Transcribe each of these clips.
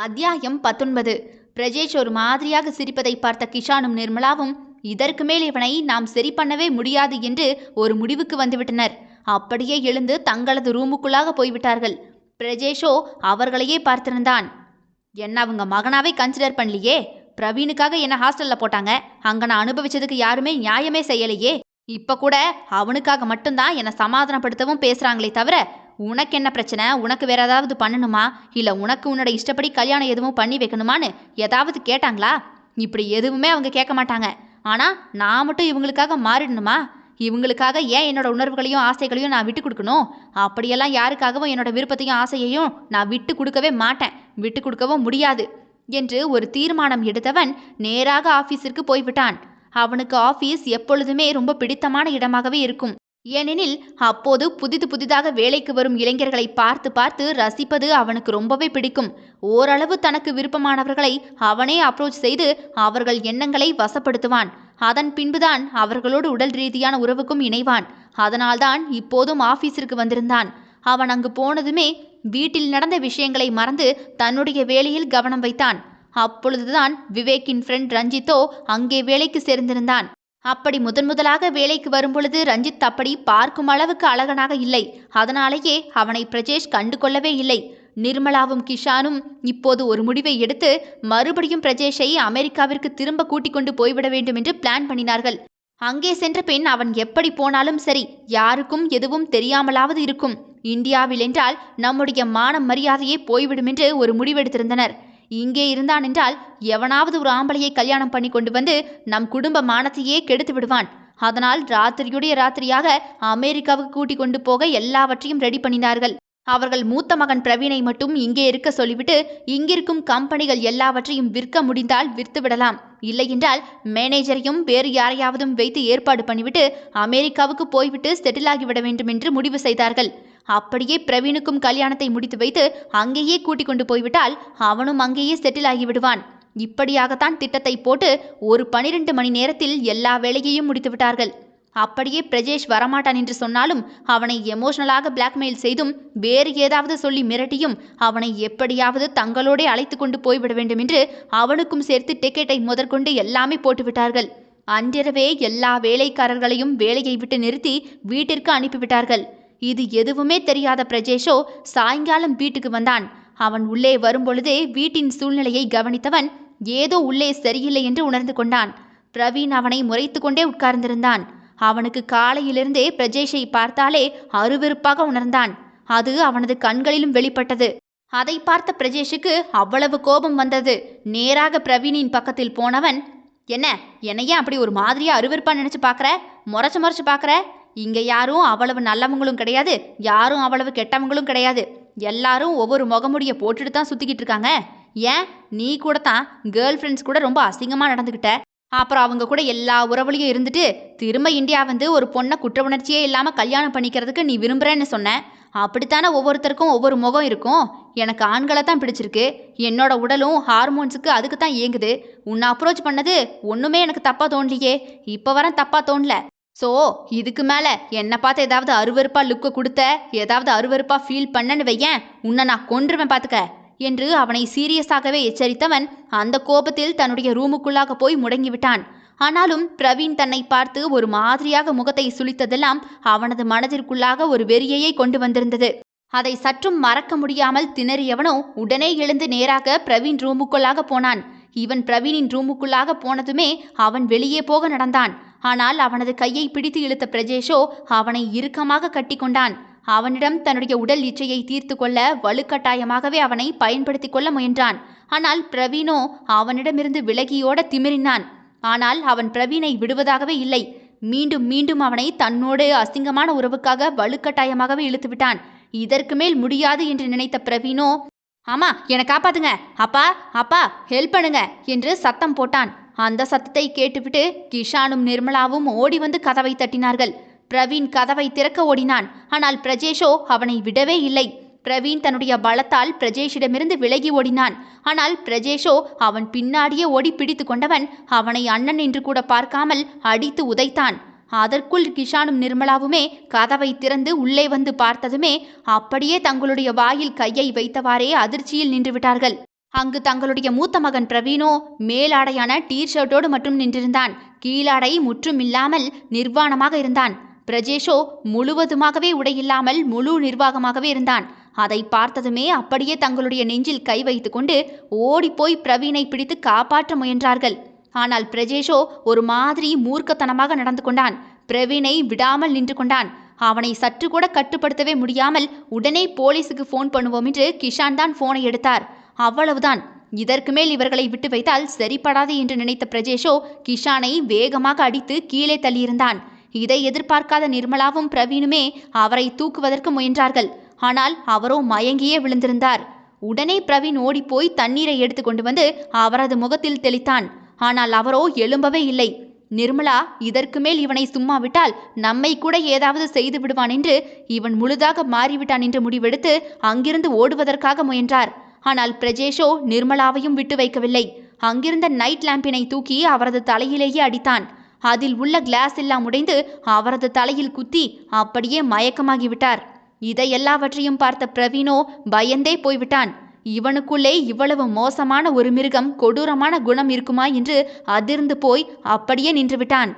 அத்தியாயம் பத்தொன்பது. பிரஜேஷ் ஒரு மாதிரியாக சிரிப்பதை பார்த்த கிஷானும் நிர்மலாவும் இதற்கு மேல் இவனை நாம் சரி பண்ணவே முடியாது என்று ஒரு முடிவுக்கு வந்துவிட்டனர். அப்படியே எழுந்து தங்களது ரூமுக்குள்ளாக போய்விட்டார்கள். பிரஜேஷோ அவர்களையே பார்த்திருந்தான். என்ன அவங்க மகனாவே கன்சிடர் பண்ணலையே? பிரவீனுக்காக என்ன ஹாஸ்டல்ல போட்டாங்க? அங்க நான் அனுபவிச்சதுக்கு யாருமே நியாயமே செய்யலையே? இப்ப கூட அவனுக்காக மட்டும்தான் என்னை சமாதானப்படுத்தவும் பேசுறாங்களே தவிர உனக்கு என்ன பிரச்சனை? உனக்கு வேற ஏதாவது பண்ணணுமா? இல்லை உனக்கு உன்னோட இஷ்டப்படி கல்யாணம் எதுவும் பண்ணி வைக்கணுமான்னு ஏதாவது கேட்டாங்களா? இப்படி எதுவுமே அவங்க கேட்க மாட்டாங்க. ஆனால் நான் மட்டும் இவங்களுக்காக மாறிடணுமா? இவங்களுக்காக ஏன் என்னோட உணர்வுகளையும் ஆசைகளையும் நான் விட்டு கொடுக்கணும்? அப்படியெல்லாம் யாருக்காகவும் என்னோட விருப்பத்தையும் ஆசையையும் நான் விட்டு கொடுக்கவே மாட்டேன். விட்டு கொடுக்கவும் முடியாது என்று ஒரு தீர்மானம் எடுத்தவன் நேராக ஆஃபீஸிற்கு போய்விட்டான். அவனுக்கு ஆஃபீஸ் எப்பொழுதுமே ரொம்ப பிடித்தமான இடமாகவே இருக்கும். ஏனெனில் அப்போது புதிது புதிதாக வேலைக்கு வரும் இளைஞர்களை பார்த்து பார்த்து ரசிப்பது அவனுக்கு ரொம்பவே பிடிக்கும். ஓரளவு தனக்கு விருப்பமானவர்களை அவனே அப்ரோச் செய்து அவர்கள் எண்ணங்களை வசப்படுத்துவான். அதன் பின்புதான் அவர்களோடு உடல் ரீதியான உறவுக்கும் இணைவான். அதனால்தான் இப்போதும் ஆபீஸிற்கு வந்திருந்தான். அவன் அங்கு போனதுமே வீட்டில் நடந்த விஷயங்களை மறந்து தன்னுடைய வேலையில் கவனம் வைத்தான். அப்பொழுதுதான் விவேக்கின் ஃப்ரெண்ட் ரஞ்சித்தோ அங்கே வேலைக்கு சேர்ந்திருந்தான். அப்படி முதன் முதலாக வேலைக்கு வரும்பொழுது ரஞ்சித் அப்படி பார்க்கும் அளவுக்கு அழகனாக இல்லை. அதனாலேயே அவனை பிரஜேஷ் கண்டு கொள்ளவே இல்லை. நிர்மலாவும் கிஷானும் இப்போது ஒரு முடிவை எடுத்து மறுபடியும் பிரஜேஷை அமெரிக்காவிற்கு திரும்ப கூட்டிக் கொண்டு போய்விட வேண்டும் என்று பிளான் பண்ணினார்கள். அங்கே சென்ற பின் அவன் எப்படி போனாலும் சரி யாருக்கும் எதுவும் தெரியாமலாவது இருக்கும். இந்தியாவில் என்றால் நம்முடைய மானம் மரியாதையே போய்விடும் என்று ஒரு முடிவெடுத்திருந்தனர். இங்கே இருந்தான் என்றால் எவனாவது ஒரு ஆம்பளையை கல்யாணம் பண்ணி கொண்டு வந்து நம் குடும்ப மானத்தையே கெடுத்து விடுவான். அதனால் ராத்திரியுடைய ராத்திரியாக அமெரிக்காவுக்கு கூட்டிக் கொண்டு போக எல்லாவற்றையும் ரெடி பண்ணினார்கள். அவர்கள் மூத்த மகன் பிரவீனை மட்டும் இங்கே இருக்க சொல்லிவிட்டு இங்கிருக்கும் கம்பெனிகள் எல்லாவற்றையும் விற்க முடிந்தால் விற்று விடலாம். இல்லையென்றால் மேனேஜரையும் வேறு யாரையாவதும் வைத்து ஏற்பாடு பண்ணிவிட்டு அமெரிக்காவுக்கு போய்விட்டு செட்டில் ஆகிவிட வேண்டும் என்று முடிவு செய்தார்கள். அப்படியே பிரவீனுக்கும் கல்யாணத்தை முடித்து வைத்து அங்கேயே கூட்டிக் கொண்டு போய்விட்டால் அவனும் அங்கேயே செட்டில் ஆகிவிடுவான். இப்படியாகத்தான் திட்டத்தை போட்டு ஒரு பனிரெண்டு மணி நேரத்தில் எல்லா வேலையையும் முடித்து விட்டார்கள். அப்படியே பிரஜேஷ் வரமாட்டான் என்று சொன்னாலும் அவனை எமோஷனலாக பிளாக்மெயில் செய்தும் வேறு ஏதாவது சொல்லி மிரட்டியும் அவனை எப்படியாவது தங்களோடே அழைத்து கொண்டு போய்விட வேண்டும் என்று அவனுக்கும் சேர்த்து டிக்கெட்டை முதற்கொண்டு எல்லாமே போட்டுவிட்டார்கள். அன்றிரவே எல்லா வேலைக்காரர்களையும் வேலையை விட்டு நிறுத்தி வீட்டிற்கு அனுப்பிவிட்டார்கள். இது எதுவுமே தெரியாத பிரஜேஷோ சாயங்காலம் வீட்டுக்கு வந்தான். அவன் உள்ளே வரும்பொழுதே வீட்டின் சூழ்நிலையை கவனித்தவன் ஏதோ உள்ளே சரியில்லை என்று உணர்ந்து கொண்டான். பிரவீன் அவனை முறைத்து கொண்டே உட்கார்ந்திருந்தான். அவனுக்கு காலையிலிருந்தே பிரஜேஷை பார்த்தாலே அருவெருப்பாக உணர்ந்தான். அது அவனது கண்களிலும் வெளிப்பட்டது. அதை பார்த்த பிரஜேஷுக்கு அவ்வளவு கோபம் வந்தது. நேராக பிரவீனின் பக்கத்தில் போனவன் என்ன என்னையே அப்படி ஒரு மாதிரியா அருவெருப்பா நினைச்சு பார்க்கற? முறைச்சு முறைச்சு பாக்குற இங்கே யாரும் அவ்வளவு நல்லவங்களும் கிடையாது யாரும் அவ்வளவு கெட்டவங்களும் கிடையாது. எல்லாரும் ஒவ்வொரு முகமுடியை போட்டுட்டு தான் சுத்திக்கிட்டு இருக்காங்க. ஏன்? நீ கூட தான் கேர்ள் ஃப்ரெண்ட்ஸ் கூட ரொம்ப அசிங்கமாக நடந்துக்கிட்ட அப்புறம் அவங்க கூட எல்லா உறவுலையும் இருந்துட்டு திரும்ப இந்தியா வந்து ஒரு பொண்ணை குற்ற உணர்ச்சியே இல்லாமல் கல்யாணம் பண்ணிக்கிறதுக்கு நீ விரும்புகிறேன்னு சொன்ன. அப்படித்தானே ஒவ்வொருத்தருக்கும் ஒவ்வொரு முகம் இருக்கும். எனக்கு ஆண்களை தான் பிடிச்சிருக்கு. என்னோட உடலும் ஹார்மோன்ஸுக்கு அதுக்கு தான் இயங்குது. உன்னை அப்ரோச் பண்ணது ஒன்றுமே எனக்கு தப்பாக தோணலையே. இப்போ வர தப்பாக தோணல. ஸோ இதுக்கு மேலே என்னை பார்த்து ஏதாவது அருவருப்பாக லுக்கை கொடுத்த ஏதாவது அருவருப்பாக ஃபீல் பண்ணன்னு வையேன் உன்னை நான் கொன்றுவேன் பார்த்துக்க என்று அவனை சீரியஸாகவே எச்சரித்தவன் அந்த கோபத்தில் தன்னுடைய ரூமுக்குள்ளாக போய் முடங்கிவிட்டான் ஆனாலும் பிரவீன் தன்னை பார்த்து ஒரு மாதிரியாக முகத்தை சுளித்ததெல்லாம் அவனது மனதிற்குள்ளாக ஒரு வெறியையே கொண்டு வந்திருந்தது. அதை சற்றும் மறக்க முடியாமல் திணறியவனோ உடனே எழுந்து நேராக பிரவீன் ரூமுக்குள்ளாக போனான். இவன் பிரவீனின் ரூமுக்குள்ளாக போனதுமே அவன் வெளியே போக நடந்தான். ஆனால் அவனது கையை பிடித்து இழுத்த பிரஜேஷோ அவனை இறுக்கமாக கட்டிக்கொண்டான். அவனிடம் தன்னுடைய உடல் இச்சையை தீர்த்து கொள்ள வலுக்கட்டாயமாகவே அவனை பயன்படுத்தி கொள்ள முயன்றான். ஆனால் பிரவீனோ அவனிடமிருந்து விலகியோட திமிரினான். ஆனால் அவன் பிரவீனை விடுவதாகவே இல்லை. மீண்டும் மீண்டும் அவனை தன்னோடு அசிங்கமான உறவுக்காக வலுக்கட்டாயமாகவே இழுத்துவிட்டான் இதற்கு மேல் முடியாது என்று நினைத்த பிரவீனோ ஆமா என்னை காப்பாத்துங்க. அப்பா அப்பா ஹெல்ப் பண்ணுங்க என்று சத்தம் போட்டான். அந்த சத்தத்தை கேட்டுவிட்டு கிஷானும் நிர்மலாவும் ஓடி வந்து கதவை தட்டினார்கள். பிரவீன் கதவை திறக்க ஓடினான். ஆனால் பிரஜேஷோ அவனை விடவே இல்லை. பிரவீன் தன்னுடைய பலத்தால் பிரஜேஷிடமிருந்து விலகி ஓடினான். ஆனால் பிரஜேஷோ அவன் பின்னாடியே ஓடி பிடித்து கொண்டவன் அவனை அண்ணன் என்று கூட பார்க்காமல் அடித்து உதைத்தான். அதற்குள் கிஷானும் நிர்மலாவுமே கதவை திறந்து உள்ளே வந்து பார்த்ததுமே அப்படியே தங்களுடைய வாயில் கையை வைத்தவாறே அதிர்ச்சியில் நின்றுவிட்டார்கள். அங்கு தங்களுடைய மூத்த மகன் பிரவீனோ மேலாடையான டீ ஷர்ட்டோடு மட்டும் நின்றிருந்தான். கீழாடை முற்றும் இல்லாமல் நிர்வாணமாக இருந்தான். பிரஜேஷோ முழுவதுமாகவே உடையில்லாமல் முழு நிர்வாகமாகவே இருந்தான். அதை பார்த்ததுமே அப்படியே தங்களுடைய நெஞ்சில் கை வைத்துக்கொண்டு ஓடிப்போய் பிரவீனை பிடித்து காப்பாற்ற முயன்றார்கள். ஆனால் பிரஜேஷோ ஒரு மாதிரி மூர்க்கத்தனமாக நடந்து கொண்டான். பிரவீனை விடாமல் நின்று கொண்டான். அவனை சற்று கூட கட்டுப்படுத்தவே முடியாமல் உடனே போலீஸுக்கு ஃபோன் பண்ணுவோம் என்று கிஷான் தான் ஃபோனை எடுத்தார். அவ்வளவுதான். இதற்கு மேல் இவர்களை விட்டு வைத்தால் சரிப்படாது என்று நினைத்த பிரஜேஷோ கிஷானை வேகமாக அடித்து கீழே தள்ளியிருந்தான். இதை எதிர்பார்க்காத நிர்மலாவும் பிரவீனுமே அவரை தூக்குவதற்கு முயன்றார்கள். ஆனால் அவரோ மயங்கியே விழுந்திருந்தார். உடனே பிரவீன் ஓடிப்போய் தண்ணீரை எடுத்து கொண்டு வந்து அவரது முகத்தில் தெளித்தான். ஆனால் அவரோ எழும்பவே இல்லை. நிர்மலா இதற்கு மேல் இவனை சும்மா விட்டால் நம்மை கூட ஏதாவது செய்து விடுவான் என்று இவன் முழுதாக மாறிவிட்டான் என்று முடிவெடுத்து அங்கிருந்து ஓடுவதற்காக முயன்றார். ஆனால் பிரஜேஷோ நிர்மலாவையும் விட்டு வைக்கவில்லை. அங்கிருந்த நைட் லேம்பினை தூக்கி அவரது தலையிலேயே அடித்தான். அதில் உள்ள கிளாஸ் எல்லாம் உடைந்து அவரது தலையில் குத்தி அப்படியே மயக்கமாகிவிட்டார். இதை எல்லாவற்றையும் பார்த்த பிரவீனோ பயந்தே போய்விட்டான். இவனுக்குள்ளே இவ்வளவு மோசமான ஒரு மிருகம் கொடூரமான குணம் இருக்குமா என்று அதிர்ந்து போய் அப்படியே நின்றுவிட்டான்.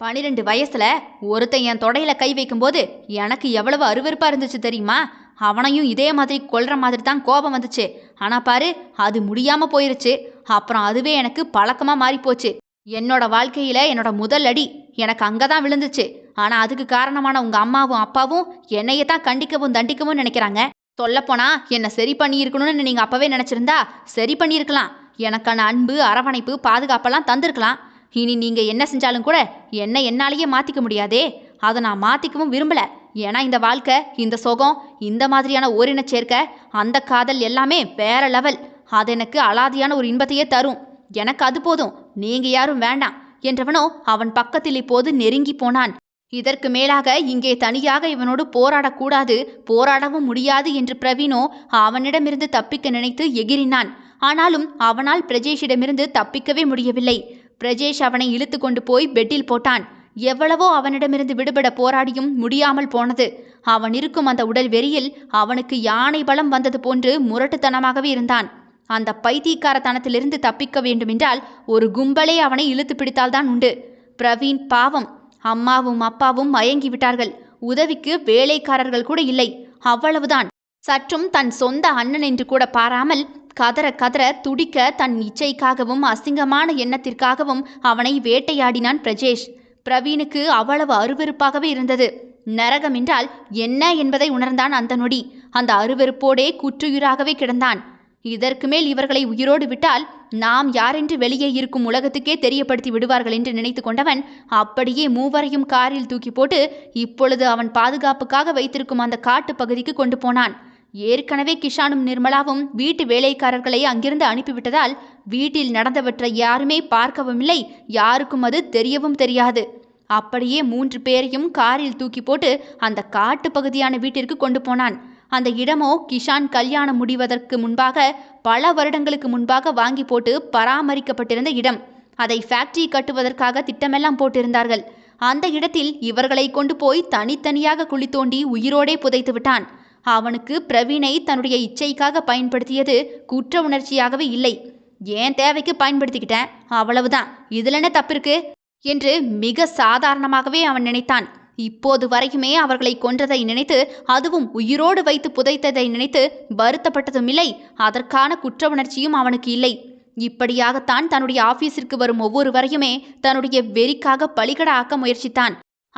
பனிரெண்டு வயசுல ஒருத்தன் என் தொடையில கை வைக்கும்போது எனக்கு எவ்வளவு அருவருப்பா இருந்துச்சு தெரியுமா? அவனையும் இதே மாதிரி கொல்ற மாதிரி தான் கோபம் வந்துச்சு. ஆனா பாரு அது முடியாம போயிருச்சு. அப்புறம் அதுவே எனக்கு பழக்கமா மாறி போச்சு என்னோட வாழ்க்கையில என்னோட முதல் அடி எனக்கு அங்கதான் விழுந்துச்சு. ஆனா அதுக்கு காரணமான உங்க அம்மாவும் அப்பாவும் என்னைய தான் கண்டிக்கவும் தண்டிக்கவும் நினைக்கிறாங்க. சொல்லப்போனா என்னை சரி பண்ணியிருக்கணும்னு நீங்க அப்பவே நினைச்சிருந்தா சரி பண்ணியிருக்கலாம். எனக்கான அன்பு அரவணைப்பு பாதுகாப்பெல்லாம் தந்திருக்கலாம். இனி நீங்க என்ன செஞ்சாலும் கூட என்னை என்னாலேயே மாத்திக்க முடியாதே. அதை நான் மாத்திக்கவும் விரும்பல. ஏன்னா இந்த வாழ்க்கை இந்த சுகம் இந்த மாதிரியான ஓரின சேர்க்க அந்த காதல் எல்லாமே வேற லெவல் அது எனக்கு அலாதியான ஒரு இன்பத்தையே தரும். எனக்கு அது போதும். நீங்க யாரும் வேண்டாம். என்றவனோ அவன் பக்கத்தில் இப்போது நெருங்கி போனான். இதற்கு மேலாக இங்கே தனியாக இவனோடு போராடக்கூடாது போராடவும் முடியாது என்று பிரவீனோ அவனிடமிருந்து தப்பிக்க நினைத்து எகிறினான் ஆனாலும் அவனால் பிரஜேஷிடமிருந்து தப்பிக்கவே முடியவில்லை. பிரஜேஷ் அவனை இழுத்து கொண்டு போய் பெட்டில் போட்டான். எவ்வளவோ அவனிடமிருந்து விடுபட போராடியும் முடியாமல் போனது. அவன் இருக்கும் அந்த உடல் வெறியில் அவனுக்கு யானை பலம் வந்தது போன்று முரட்டுத்தனமாகவே இருந்தான். அந்த பைத்தியக்காரத்தனத்திலிருந்து தப்பிக்க வேண்டுமென்றால் ஒரு கும்பலே அவனை இழுத்து பிடித்தால்தான் உண்டு. பிரவீன் பாவம். அம்மாவும் அப்பாவும் மயங்கி விட்டார்கள். உதவிக்கு வேலைக்காரர்கள் கூட இல்லை. அவ்வளவுதான். சற்றும் தன் சொந்த அண்ணன் என்று கூட பாராமல் கதற கதற துடிக்க தன் இச்சைக்காகவும் அசிங்கமான எண்ணத்திற்காகவும் அவனை வேட்டையாடினான் பிரஜேஷ். பிரவீனுக்கு அவ்வளவு அருவருப்பாகவே இருந்தது. நரகம் என்றால் என்ன என்பதை உணர்ந்தான் அந்த நொடி. அந்த அருவருப்போடே குற்றுயிராகவே கிடந்தான். இதற்கு மேல் இவர்களை உயிரோடு விட்டால் நாம் யாரென்று வெளியே இருக்கும் உலகத்துக்கே தெரியப்படுத்தி விடுவார்கள் என்று நினைத்து கொண்டவன் அப்படியே மூவரையும் காரில் தூக்கி போட்டு இப்பொழுது அவன் பாதுகாப்புக்காக வைத்திருக்கும் அந்த காட்டு பகுதிக்கு கொண்டு போனான். ஏற்கனவே கிஷானும் நிர்மலாவும் வீட்டு வேலைக்காரர்களை அங்கிருந்து அனுப்பிவிட்டதால் வீட்டில் நடந்தவற்றை யாருமே பார்க்கவும் இல்லை யாருக்கும் அது தெரியவும் தெரியாது. அப்படியே மூன்று பேரையும் காரில் தூக்கி போட்டு அந்த காட்டு பகுதியான வீட்டிற்கு கொண்டு போனான். அந்த இடமோ கிஷான் கல்யாணம் முடிவதற்கு முன்பாக பல வருடங்களுக்கு முன்பாக வாங்கி போட்டு பராமரிக்கப்பட்டிருந்த இடம். அதை ஃபேக்டரி கட்டுவதற்காக திட்டமெல்லாம் போட்டிருந்தார்கள். அந்த இடத்தில் இவர்களை கொண்டு போய் தனித்தனியாக குழி தோண்டி உயிரோடே புதைத்து விட்டான். அவனுக்கு பிரவீனை தன்னுடைய இச்சைக்காக பயன்படுத்தியது குற்ற உணர்ச்சியாகவே இல்லை. ஏன் தேவைக்கு பயன்படுத்திக்கிட்டேன்? அவ்வளவுதான். இதுல என்ன தப்பிருக்கு? என்று மிக சாதாரணமாகவே அவன் நினைத்தான். இப்போது வரைக்குமே அவர்களை கொன்றதை நினைத்து அதுவும் உயிரோடு வைத்து புதைத்ததை நினைத்து வருத்தப்பட்டதும் இல்லை. அதற்கான குற்ற உணர்ச்சியும் அவனுக்கு இல்லை. இப்படியாகத்தான் தன்னுடைய ஆபீஸிற்கு வரும் ஒவ்வொருவரையுமே தன்னுடைய வெறிக்காக பலிகட ஆக்க முயற்சித்தான்.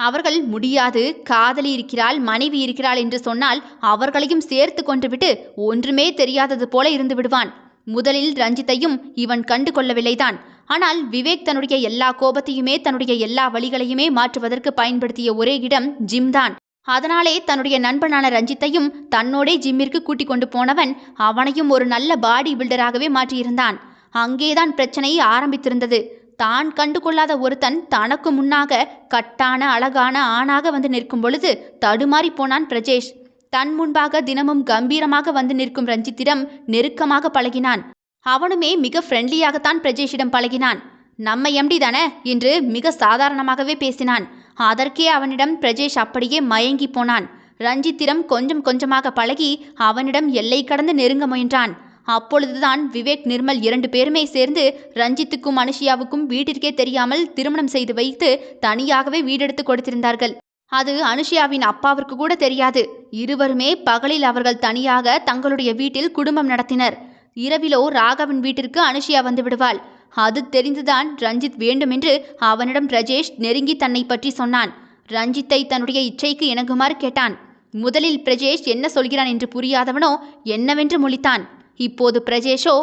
அவர்கள் முடியாது காதலி இருக்கிறாள் மனைவி இருக்கிறாள் என்று சொன்னால் அவர்களையும் சேர்த்து கொண்டுவிட்டு ஒன்றுமே தெரியாதது போல இருந்து விடுவான். முதலில் ரஞ்சித்தையும் இவன் கண்டு கொள்ளவில்லைதான். ஆனால் விவேக் தன்னுடைய எல்லா கோபத்தையுமே தன்னுடைய எல்லா வழிகளையுமே மாற்றுவதற்கு பயன்படுத்திய ஒரே இடம் ஜிம் தான் அதனாலே தன்னுடைய நண்பனான ரஞ்சித்தையும் தன்னோடே ஜிம்மிற்கு கூட்டிக் கொண்டு போனவன் அவனையும் ஒரு நல்ல பாடி பில்டராகவே மாற்றியிருந்தான். அங்கேதான் பிரச்சனை ஆரம்பித்திருந்தது. தான் கண்டு கொள்ளாத ஒருத்தன் தனக்கு முன்னாக கட்டான அழகான ஆணாக வந்து நிற்கும் பொழுது தடுமாறி போனான் பிரஜேஷ். தன் முன்பாக தினமும் கம்பீரமாக வந்து நிற்கும் ரஞ்சித்திடம் நெருக்கமாக பழகினான். அவனுமே மிக ஃப்ரெண்ட்லியாகத்தான் பிரஜேஷிடம் பழகினான். நம்ம எம்டி தானே? என்று மிக சாதாரணமாகவே பேசினான். அதற்கே அவனிடம் பிரஜேஷ் அப்படியே மயங்கி போனான். ரஞ்சித்திடம் கொஞ்சம் கொஞ்சமாக பழகி அவனிடம் எல்லை கடந்து நெருங்க முயன்றான். அப்பொழுதுதான் விவேக் நிர்மல் இரண்டு பேருமே சேர்ந்து ரஞ்சித்துக்கும் அனுஷியாவுக்கும் வீட்டிற்கே தெரியாமல் திருமணம் செய்து வைத்து தனியாகவே வீடெடுத்து கொடுத்திருந்தார்கள். அது அனுஷியாவின் அப்பாவிற்கு கூட தெரியாது. இருவருமே பகலில் அவர்கள் தனியாக தங்களுடைய வீட்டில் குடும்பம் நடத்தினர். இரவிலோ ராகவன் வீட்டிற்கு அனுஷியா வந்து விடுவாள். அது தெரிந்துதான் ரஞ்சித் வேண்டுமென்று அவனிடம் ரஜேஷ் நெருங்கி தன்னை பற்றி சொன்னான். ரஞ்சித்தை தன்னுடைய இச்சைக்கு இணங்குமாறு கேட்டான். முதலில் பிரஜேஷ் என்ன சொல்கிறான் என்று புரியாதவனோ என்னவென்று முழித்தான். இப்போது பிரஜேஷோ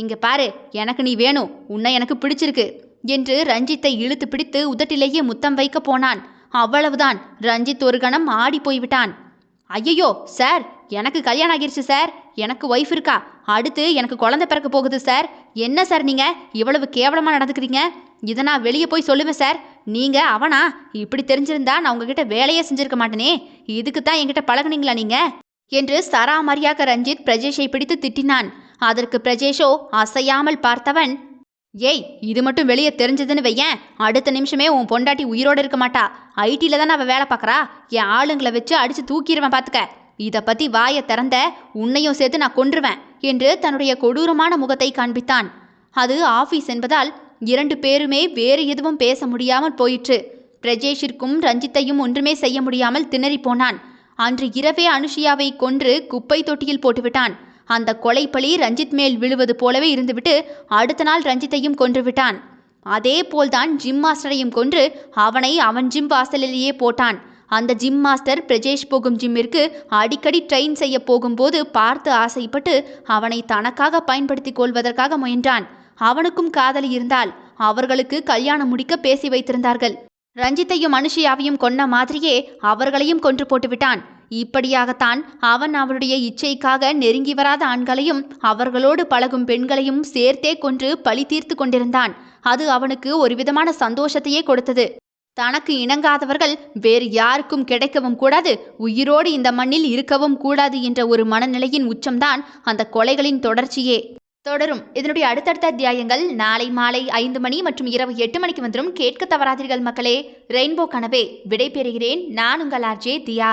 இங்க பாரு எனக்கு நீ வேணும் உன்னை எனக்கு பிடிச்சிருக்கு என்று ரஞ்சித்தை இழுத்து பிடித்து உதட்டிலேயே முத்தம் வைக்க போனான். அவ்வளவுதான் ரஞ்சித் ஒரு கணம் ஆடி போய்விட்டான். ஐயையோ சார் எனக்கு கல்யாணம் ஆகிருச்சு சார் எனக்கு ஒய்ஃப் இருக்கா அடுத்து எனக்கு குழந்தை பிறக்க போகுது சார் என்ன சார் நீங்க இவ்வளவு கேவலமா நடந்துக்கிறீங்க? இதை நான் வெளியே போய் சொல்லுவேன் சார் நீங்க அவனா இப்படி தெரிஞ்சிருந்தா நான் உங்ககிட்ட வேலையே செஞ்சிருக்க மாட்டேனே இதுக்கு தான் என்கிட்ட பழகுனீங்களா நீங்க? என்று சராமரியாக ரஞ்சித் பிரஜேஷை பிடித்து திட்டினான். அதற்கு பிரஜேஷோ அசையாமல் பார்த்தவன் ஏய் இது மட்டும் வெளியே தெரிஞ்சதுன்னு வையேன். அடுத்த நிமிஷமே உன் பொண்டாட்டி உயிரோடு இருக்க மாட்டா. ஐடியில் தானே அவள் வேலை பார்க்குறா? என் ஆளுங்களை வச்சு அடித்து தூக்கிடுவேன் பார்த்துக்க இதை பற்றி வாயை திறந்த உன்னையும் சேர்த்து நான் கொன்றுவேன் என்று தன்னுடைய கொடூரமான முகத்தை காண்பித்தான். அது ஆஃபீஸ் என்பதால் இரண்டு பேருமே வேறு எதுவும் பேச முடியாமல் போயிற்று. பிரஜேஷிற்கும் ரஞ்சித்தையும் ஒன்றுமே செய்ய முடியாமல் திணறி போனான். அன்று இரவே அனுஷியாவை கொன்று குப்பை தொட்டியில் போட்டுவிட்டான். அந்த கொலைப்பழி ரஞ்சித் மேல் விழுவது போலவே இருந்துவிட்டு அடுத்த நாள் ரஞ்சித்தையும் கொன்றுவிட்டான். அதே போல்தான் ஜிம் மாஸ்டரையும் கொன்று அவனை அவன் ஜிம் வாசலிலேயே போட்டான். அந்த ஜிம் மாஸ்டர் பிரஜேஷ் போகும் ஜிம்மிற்கு அடிக்கடி ட்ரெயின் செய்ய போகும்போது பார்த்து ஆசைப்பட்டு அவனை தனக்காக பயன்படுத்திக் கொள்வதற்காக முயன்றான். அவனுக்கும் காதலி இருந்தால் அவர்களுக்கு கல்யாணம் முடிக்க பேசி வைத்திருந்தார்கள். ரஞ்சித்தையும் அனுஷியாவையும் கொன்ன மாதிரியே அவர்களையும் கொன்று போட்டுவிட்டான். இப்படியாகத்தான் அவன் அவளுடைய இச்சைக்காக நெருங்கி வராத ஆண்களையும் அவர்களோடு பழகும் பெண்களையும் சேர்த்தே கொன்று பழி தீர்த்து கொண்டிருந்தான். அது அவனுக்கு ஒரு விதமான சந்தோஷத்தையே கொடுத்தது. தனக்கு இணங்காதவர்கள் வேறு யாருக்கும் கிடைக்கவும் கூடாது உயிரோடு இந்த மண்ணில் இருக்கவும் கூடாது என்ற ஒரு மனநிலையின் உச்சம்தான் அந்த கொலைகளின் தொடர்ச்சியே. தொடரும். இதனுடைய அடுத்தடுத்த அத்தியாயங்கள் நாளை மாலை ஐந்து மணி மற்றும் இரவு எட்டு மணிக்கு வந்துடும் கேட்க தவறாதீர்கள் மக்களே. ரெயின்போ கனவே விடை பெறுகிறேன் நான் உங்கள் ஆர்ஜே தியா.